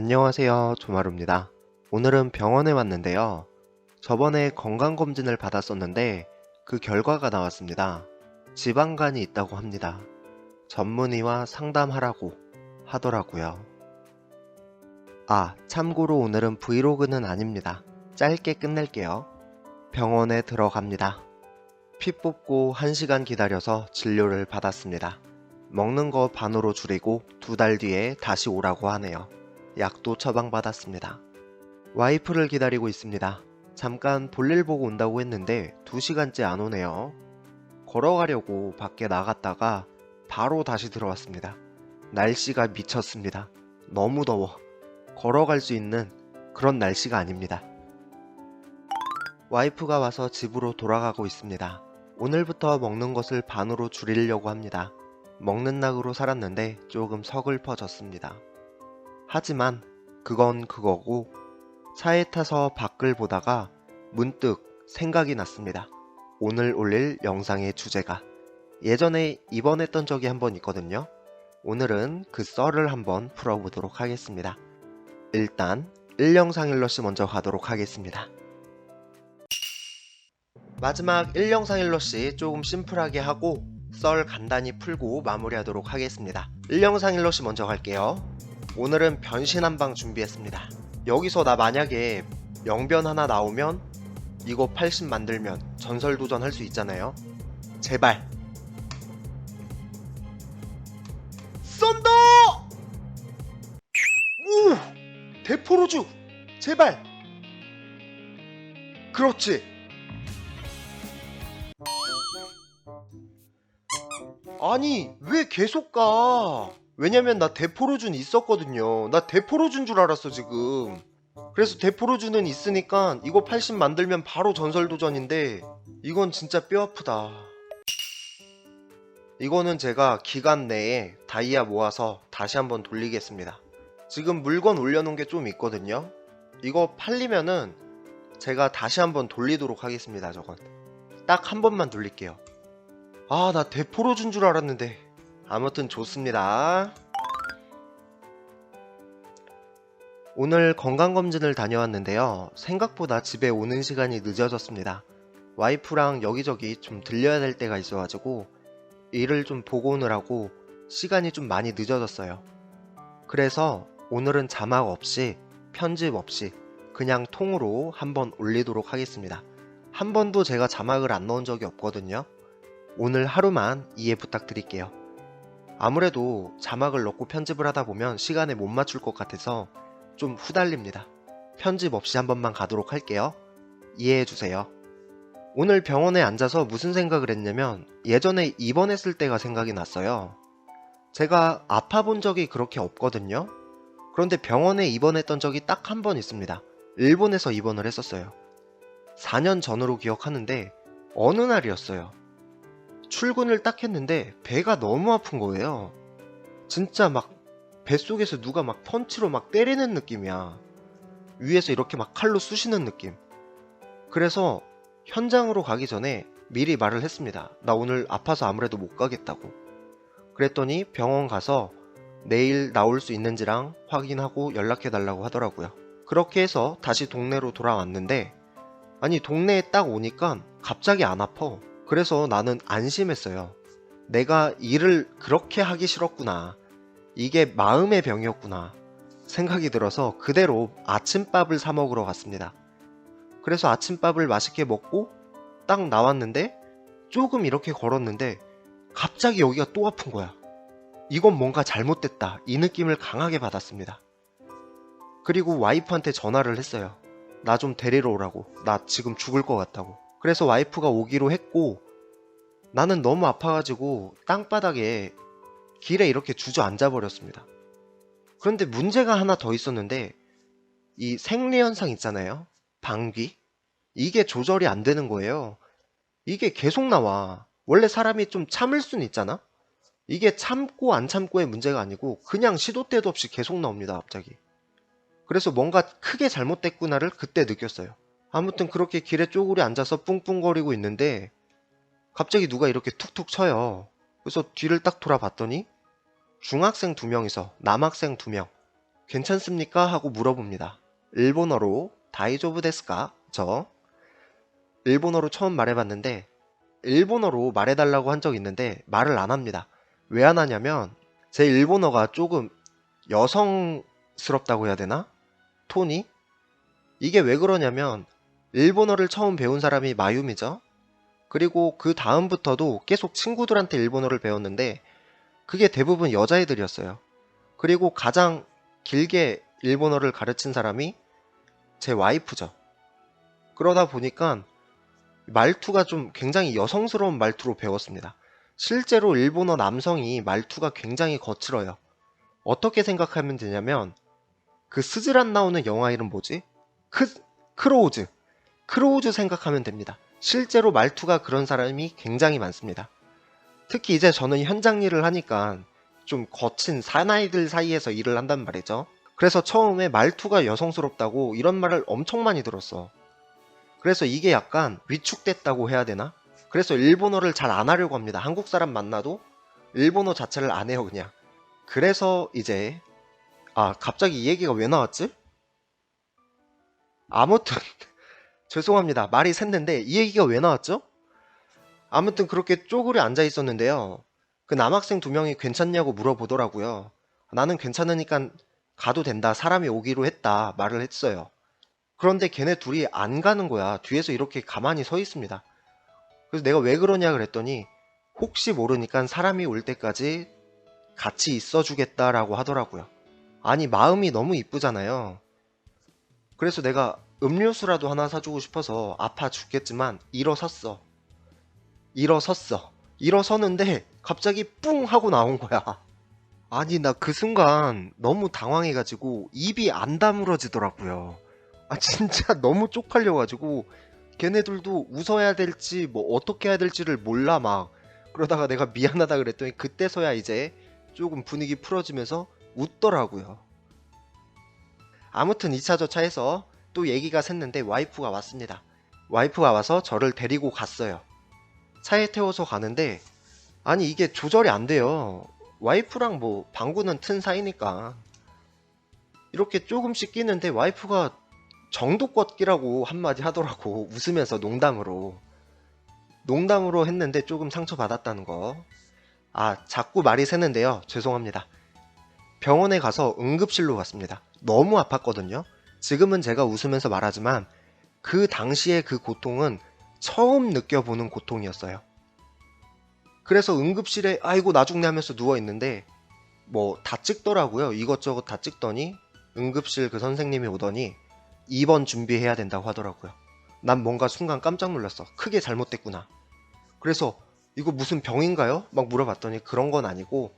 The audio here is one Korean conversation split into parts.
안녕하세요. 조마루입니다. 오늘은 병원에 왔는데요. 저번에 건강검진을 받았었는데 그 결과가 나왔습니다. 지방간이 있다고 합니다. 전문의와 상담하라고 하더라고요. 아, 참고로 오늘은 브이로그는 아닙니다. 짧게 끝낼게요. 병원에 들어갑니다. 피 뽑고 1시간 기다려서 진료를 받았습니다. 먹는 거 반으로 줄이고 두 달 뒤에 다시 오라고 하네요. 약도 처방받았습니다. 와이프를 기다리고 있습니다. 잠깐 볼일 보고 온다고 했는데 2시간째 안 오네요. 걸어가려고 밖에 나갔다가 바로 다시 들어왔습니다. 날씨가 미쳤습니다. 너무 더워. 걸어갈 수 있는 그런 날씨가 아닙니다. 와이프가 와서 집으로 돌아가고 있습니다. 오늘부터 먹는 것을 반으로 줄이려고 합니다. 먹는 낙으로 살았는데 조금 서글퍼졌습니다. 하지만 그건 그거고 차에 타서 밖을 보다가 문득 생각이 났습니다. 오늘 올릴 영상의 주제가 예전에 입원했던 적이 한 번 있거든요. 오늘은 그 썰을 한번 풀어보도록 하겠습니다. 일단 1영상일러시 먼저 가도록 하겠습니다. 마지막 1영상일러시 조금 심플하게 하고 썰 간단히 풀고 마무리하도록 하겠습니다. 1영상일러시 먼저 갈게요. 오늘은 변신 한 방 준비했습니다. 여기서 나 만약에 영변 하나 나오면 이거 80 만들면 전설 도전 할 수 있잖아요. 제발. 쏜다! 오! 대포로주! 제발! 그렇지! 아니, 왜 계속 가? 왜냐면 나 대포로준 있었거든요. 나 대포로준 줄 알았어, 지금. 그래서 대포로준은 있으니까 이거 80 만들면 바로 전설 도전인데 이건 진짜 뼈 아프다. 이거는 제가 기간 내에 다이아 모아서 다시 한번 돌리겠습니다. 지금 물건 올려놓은 게 좀 있거든요. 이거 팔리면은 제가 다시 한번 돌리도록 하겠습니다, 저건. 딱 한 번만 돌릴게요. 아, 나 대포로 준 줄 알았는데. 아무튼 좋습니다. 오늘 건강검진을 다녀왔는데요. 생각보다 집에 오는 시간이 늦어졌습니다. 와이프랑 여기저기 좀 들려야 될 때가 있어가지고 일을 좀 보고 오느라고 시간이 좀 많이 늦어졌어요. 그래서 오늘은 자막 없이 편집 없이 그냥 통으로 한번 올리도록 하겠습니다. 한 번도 제가 자막을 안 넣은 적이 없거든요. 오늘 하루만 이해 부탁드릴게요. 아무래도 자막을 넣고 편집을 하다 보면 시간에 못 맞출 것 같아서 좀 후달립니다. 편집 없이 한 번만 가도록 할게요. 이해해 주세요. 오늘 병원에 앉아서 무슨 생각을 했냐면 예전에 입원했을 때가 생각이 났어요. 제가 아파 본 적이 그렇게 없거든요. 그런데 병원에 입원했던 적이 딱 한 번 있습니다. 일본에서 입원을 했었어요. 4년 전으로 기억하는데 어느 날이었어요. 출근을 딱 했는데 배가 너무 아픈 거예요. 진짜 막 뱃속에서 누가 막 펀치로 막 때리는 느낌이야. 위에서 이렇게 막 칼로 쑤시는 느낌. 그래서 현장으로 가기 전에 미리 말을 했습니다. 나 오늘 아파서 아무래도 못 가겠다고. 그랬더니 병원 가서 내일 나올 수 있는지랑 확인하고 연락해 달라고 하더라고요. 그렇게 해서 다시 동네로 돌아왔는데 아니 동네에 딱 오니까 갑자기 안 아파. 그래서 나는 안심했어요. 내가 일을 그렇게 하기 싫었구나. 이게 마음의 병이었구나. 생각이 들어서 그대로 아침밥을 사 먹으러 갔습니다. 그래서 아침밥을 맛있게 먹고 딱 나왔는데 조금 이렇게 걸었는데 갑자기 여기가 또 아픈 거야. 이건 뭔가 잘못됐다. 이 느낌을 강하게 받았습니다. 그리고 와이프한테 전화를 했어요. 나 좀 데리러 오라고. 나 지금 죽을 것 같다고. 그래서 와이프가 오기로 했고 나는 너무 아파가지고 땅바닥에 길에 이렇게 주저앉아 버렸습니다. 그런데 문제가 하나 더 있었는데 이 생리현상 있잖아요. 방귀 이게 조절이 안 되는 거예요. 이게 계속 나와. 원래 사람이 좀 참을 수는 있잖아. 이게 참고 안 참고의 문제가 아니고 그냥 시도 때도 없이 계속 나옵니다. 갑자기. 그래서 뭔가 크게 잘못됐구나를 그때 느꼈어요. 아무튼 그렇게 길에 쪼그려 앉아서 뿡뿡거리고 있는데 갑자기 누가 이렇게 툭툭 쳐요. 그래서 뒤를 딱 돌아봤더니 중학생 두 명이서 남학생 두 명. 괜찮습니까? 하고 물어봅니다. 일본어로 다이조브 데스까? 저 일본어로 처음 말해봤는데 일본어로 말해달라고 한 적 있는데 말을 안 합니다. 왜 안 하냐면 제 일본어가 조금 여성스럽다고 해야 되나? 톤이? 이게 왜 그러냐면 일본어를 처음 배운 사람이 마유미죠. 그리고 그 다음부터도 계속 친구들한테 일본어를 배웠는데 그게 대부분 여자애들이었어요. 그리고 가장 길게 일본어를 가르친 사람이 제 와이프죠. 그러다 보니까 말투가 좀 굉장히 여성스러운 말투로 배웠습니다. 실제로 일본어 남성이 말투가 굉장히 거칠어요. 어떻게 생각하면 되냐면 그 스즈란 나오는 영화 이름 뭐지? 크 크로우즈. 크로우즈 생각하면 됩니다. 실제로 말투가 그런 사람이 굉장히 많습니다. 특히 이제 저는 현장 일을 하니까 좀 거친 사나이들 사이에서 일을 한단 말이죠. 그래서 처음에 말투가 여성스럽다고 이런 말을 엄청 많이 들었어. 그래서 이게 약간 위축됐다고 해야 되나? 그래서 일본어를 잘 안 하려고 합니다. 한국 사람 만나도 일본어 자체를 안 해요, 그냥. 그래서 이제, 아, 갑자기 이 얘기가 왜 나왔지? 아무튼, 죄송합니다. 말이 샜는데 이 얘기가 왜 나왔죠? 아무튼 그렇게 쪼그려 앉아 있었는데요. 그 남학생 두 명이 괜찮냐고 물어보더라고요. 나는 괜찮으니까 가도 된다. 사람이 오기로 했다. 말을 했어요. 그런데 걔네 둘이 안 가는 거야. 뒤에서 이렇게 가만히 서 있습니다. 그래서 내가 왜 그러냐 그랬더니 혹시 모르니까 사람이 올 때까지 같이 있어 주겠다라고 하더라고요. 아니, 마음이 너무 이쁘잖아요. 그래서 내가 음료수라도 하나 사주고 싶어서 아파 죽겠지만 일어섰어. 일어섰어. 일어서는데 갑자기 뿡 하고 나온 거야. 아니, 나 그 순간 너무 당황해가지고 입이 안 다물어지더라고요. 아, 진짜 너무 쪽팔려가지고 걔네들도 웃어야 될지 뭐 어떻게 해야 될지를 몰라 막. 그러다가 내가 미안하다 그랬더니 그때서야 이제 조금 분위기 풀어지면서 웃더라고요. 아무튼 2차 저차에서 또 얘기가 샜는데 와이프가 왔습니다. 와이프가 와서 저를 데리고 갔어요. 차에 태워서 가는데 아니 이게 조절이 안 돼요. 와이프랑 뭐 방구는 튼 사이니까 이렇게 조금씩 끼는데 와이프가 정도껏 끼라고 한마디 하더라고 웃으면서 농담으로 농담으로 했는데 조금 상처받았다는 거. 아 자꾸 말이 새는데요. 죄송합니다. 병원에 가서 응급실로 갔습니다. 너무 아팠거든요. 지금은 제가 웃으면서 말하지만 그 당시의 그 고통은 처음 느껴보는 고통이었어요. 그래서 응급실에 아이고 나중내 하면서 누워 있는데 뭐 다 찍더라고요. 이것저것 다 찍더니 응급실 그 선생님이 오더니 입원 준비해야 된다고 하더라고요. 난 뭔가 순간 깜짝 놀랐어. 크게 잘못됐구나. 그래서 이거 무슨 병인가요? 막 물어봤더니 그런 건 아니고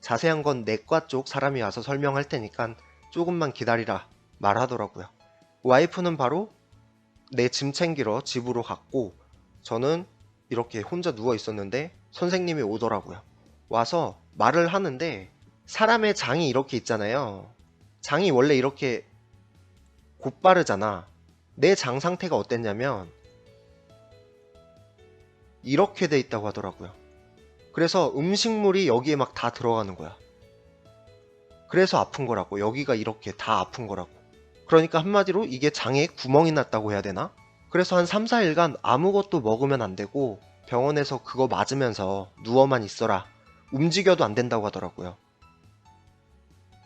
자세한 건 내과 쪽 사람이 와서 설명할 테니까 조금만 기다리라 말하더라고요. 와이프는 바로 내 짐 챙기러 집으로 갔고 저는 이렇게 혼자 누워 있었는데 선생님이 오더라고요. 와서 말을 하는데 사람의 장이 이렇게 있잖아요. 장이 원래 이렇게 곧바르잖아. 내 장 상태가 어땠냐면 이렇게 돼 있다고 하더라고요. 그래서 음식물이 여기에 막 다 들어가는 거야. 그래서 아픈 거라고. 여기가 이렇게 다 아픈 거라고. 그러니까 한마디로 이게 장에 구멍이 났다고 해야 되나? 그래서 한 3, 4일간 아무것도 먹으면 안 되고 병원에서 그거 맞으면서 누워만 있어라. 움직여도 안 된다고 하더라고요.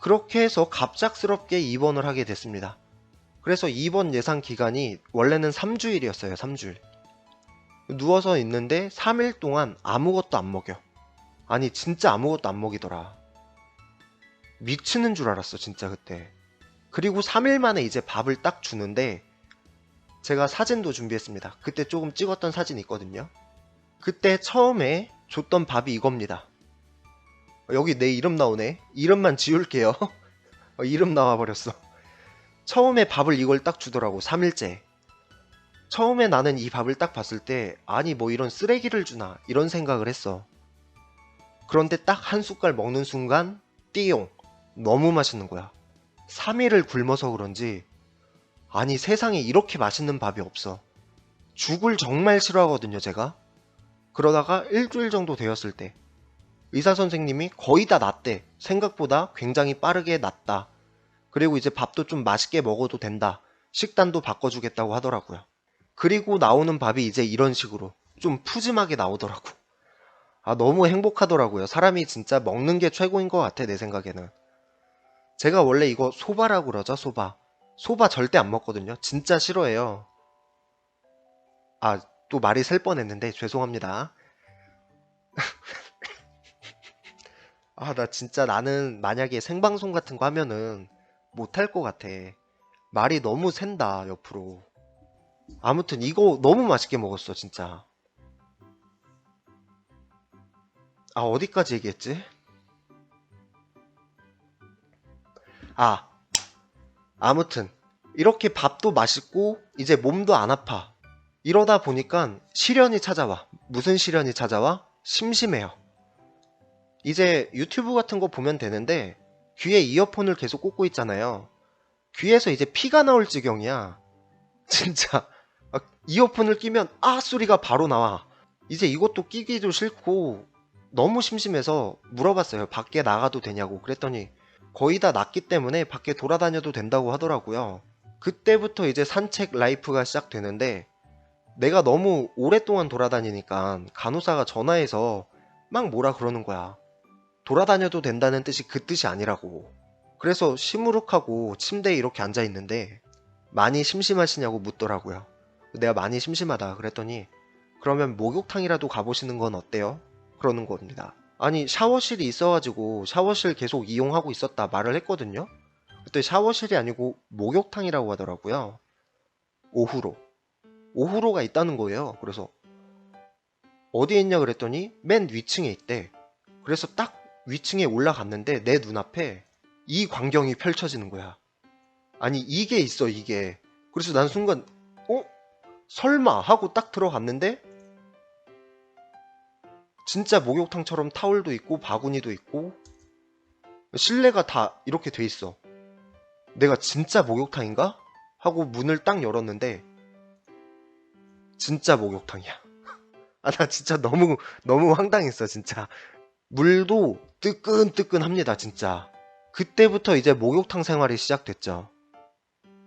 그렇게 해서 갑작스럽게 입원을 하게 됐습니다. 그래서 입원 예상 기간이 원래는 3주일이었어요, 3주일. 누워서 있는데 3일 동안 아무것도 안 먹여. 아니, 진짜 아무것도 안 먹이더라. 미치는 줄 알았어, 진짜 그때. 그리고 3일 만에 이제 밥을 딱 주는데 제가 사진도 준비했습니다. 그때 조금 찍었던 사진이 있거든요. 그때 처음에 줬던 밥이 이겁니다. 여기 내 이름 나오네. 이름만 지울게요. 어, 이름 나와버렸어. 처음에 밥을 이걸 딱 주더라고. 3일째. 처음에 나는 이 밥을 딱 봤을 때 아니 뭐 이런 쓰레기를 주나 이런 생각을 했어. 그런데 딱 한 숟갈 먹는 순간 띠용 너무 맛있는 거야. 3일을 굶어서 그런지 아니 세상에 이렇게 맛있는 밥이 없어. 죽을 정말 싫어하거든요 제가. 그러다가 일주일 정도 되었을 때 의사 선생님이 거의 다 낫대. 생각보다 굉장히 빠르게 낫다. 그리고 이제 밥도 좀 맛있게 먹어도 된다. 식단도 바꿔주겠다고 하더라고요. 그리고 나오는 밥이 이제 이런 식으로 좀 푸짐하게 나오더라고. 아, 너무 행복하더라고요. 사람이 진짜 먹는 게 최고인 것 같아, 내 생각에는. 제가 원래 이거 소바라고 그러죠, 소바. 소바 절대 안 먹거든요. 진짜 싫어해요. 아, 또 말이 셀 뻔했는데 죄송합니다. 아, 나 진짜 나는 만약에 생방송 같은 거 하면은 못할 것 같아. 말이 너무 샌다, 옆으로. 아무튼 이거 너무 맛있게 먹었어, 진짜. 아, 어디까지 얘기했지? 아, 아무튼 이렇게 밥도 맛있고 이제 몸도 안 아파. 이러다 보니까 시련이 찾아와. 무슨 시련이 찾아와? 심심해요. 이제 유튜브 같은 거 보면 되는데 귀에 이어폰을 계속 꽂고 있잖아요. 귀에서 이제 피가 나올 지경이야. 진짜 아, 이어폰을 끼면 아 소리가 바로 나와. 이제 이것도 끼기도 싫고 너무 심심해서 물어봤어요. 밖에 나가도 되냐고. 그랬더니 거의 다 낫기 때문에 밖에 돌아다녀도 된다고 하더라고요. 그때부터 이제 산책 라이프가 시작되는데 내가 너무 오랫동안 돌아다니니까 간호사가 전화해서 막 뭐라 그러는 거야. 돌아다녀도 된다는 뜻이 그 뜻이 아니라고. 그래서 시무룩하고 침대에 이렇게 앉아 있는데 많이 심심하시냐고 묻더라고요. 내가 많이 심심하다 그랬더니 그러면 목욕탕이라도 가보시는 건 어때요? 그러는 겁니다. 아니 샤워실이 있어가지고 샤워실 계속 이용하고 있었다 말을 했거든요. 그때 샤워실이 아니고 목욕탕이라고 하더라고요. 오후로. 오후로가 있다는 거예요. 그래서 어디에 있냐 그랬더니 맨 위층에 있대. 그래서 딱 위층에 올라갔는데 내 눈앞에 이 광경이 펼쳐지는 거야. 아니 이게 있어 이게. 그래서 난 순간 어? 설마 하고 딱 들어갔는데 진짜 목욕탕처럼 타월도 있고 바구니도 있고 실내가 다 이렇게 돼 있어. 내가 진짜 목욕탕인가? 하고 문을 딱 열었는데 진짜 목욕탕이야. 아 나 진짜 너무 너무 황당했어 진짜. 물도 뜨끈뜨끈합니다 진짜. 그때부터 이제 목욕탕 생활이 시작됐죠.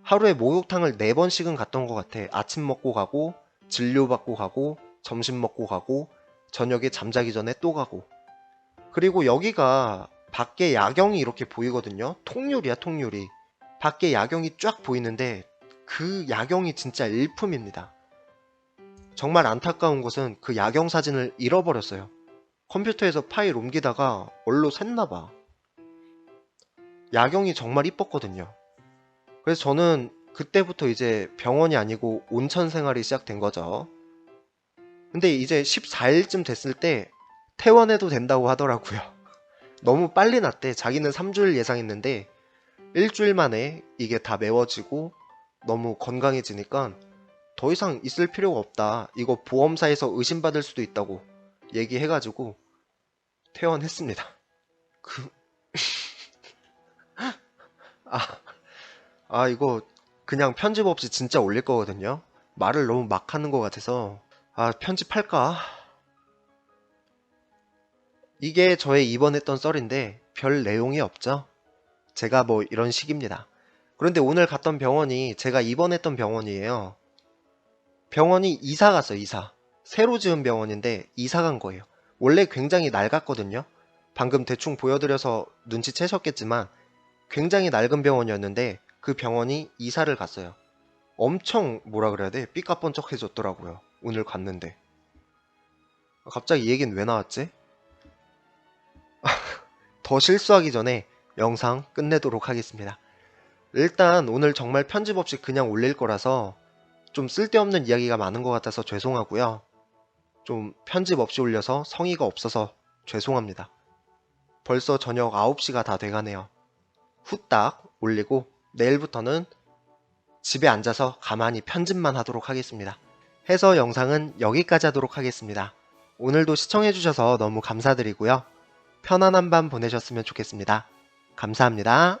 하루에 목욕탕을 4번씩은 갔던 것 같아. 아침 먹고 가고, 진료 받고 가고, 점심 먹고 가고, 저녁에 잠자기 전에 또 가고. 그리고 여기가 밖에 야경이 이렇게 보이거든요. 통유리야, 통유리. 밖에 야경이 쫙 보이는데 그 야경이 진짜 일품입니다. 정말 안타까운 것은 그 야경 사진을 잃어버렸어요. 컴퓨터에서 파일 옮기다가 얼로 샜나봐. 야경이 정말 이뻤거든요. 그래서 저는 그때부터 이제 병원이 아니고 온천 생활이 시작된 거죠. 근데 이제 14일쯤 됐을 때 퇴원해도 된다고 하더라고요. 너무 빨리 났대. 자기는 3주일 예상했는데 일주일 만에 이게 다 메워지고 너무 건강해지니까 더 이상 있을 필요가 없다. 이거 보험사에서 의심받을 수도 있다고 얘기해가지고 퇴원했습니다. 그, 아, 아, 이거 그냥 편집 없이 진짜 올릴 거거든요. 말을 너무 막 하는 것 같아서. 아, 편집할까? 이게 저의 입원했던 썰인데 별 내용이 없죠? 제가 뭐 이런 식입니다. 그런데 오늘 갔던 병원이 제가 입원했던 병원이에요. 병원이 이사 갔어요, 이사. 새로 지은 병원인데 이사 간 거예요. 원래 굉장히 낡았거든요. 방금 대충 보여드려서 눈치채셨겠지만 굉장히 낡은 병원이었는데 그 병원이 이사를 갔어요. 엄청 뭐라 그래야 돼? 삐까뻔쩍해졌더라고요. 오늘 갔는데. 갑자기 이 얘기는 왜 나왔지? 더 실수하기 전에 영상 끝내도록 하겠습니다. 일단 오늘 정말 편집 없이 그냥 올릴 거라서 좀 쓸데없는 이야기가 많은 것 같아서 죄송하고요. 좀 편집 없이 올려서 성의가 없어서 죄송합니다. 벌써 저녁 9시가 다 돼가네요. 후딱 올리고 내일부터는 집에 앉아서 가만히 편집만 하도록 하겠습니다. 해서 영상은 여기까지 하도록 하겠습니다. 오늘도 시청해주셔서 너무 감사드리고요. 편안한 밤 보내셨으면 좋겠습니다. 감사합니다.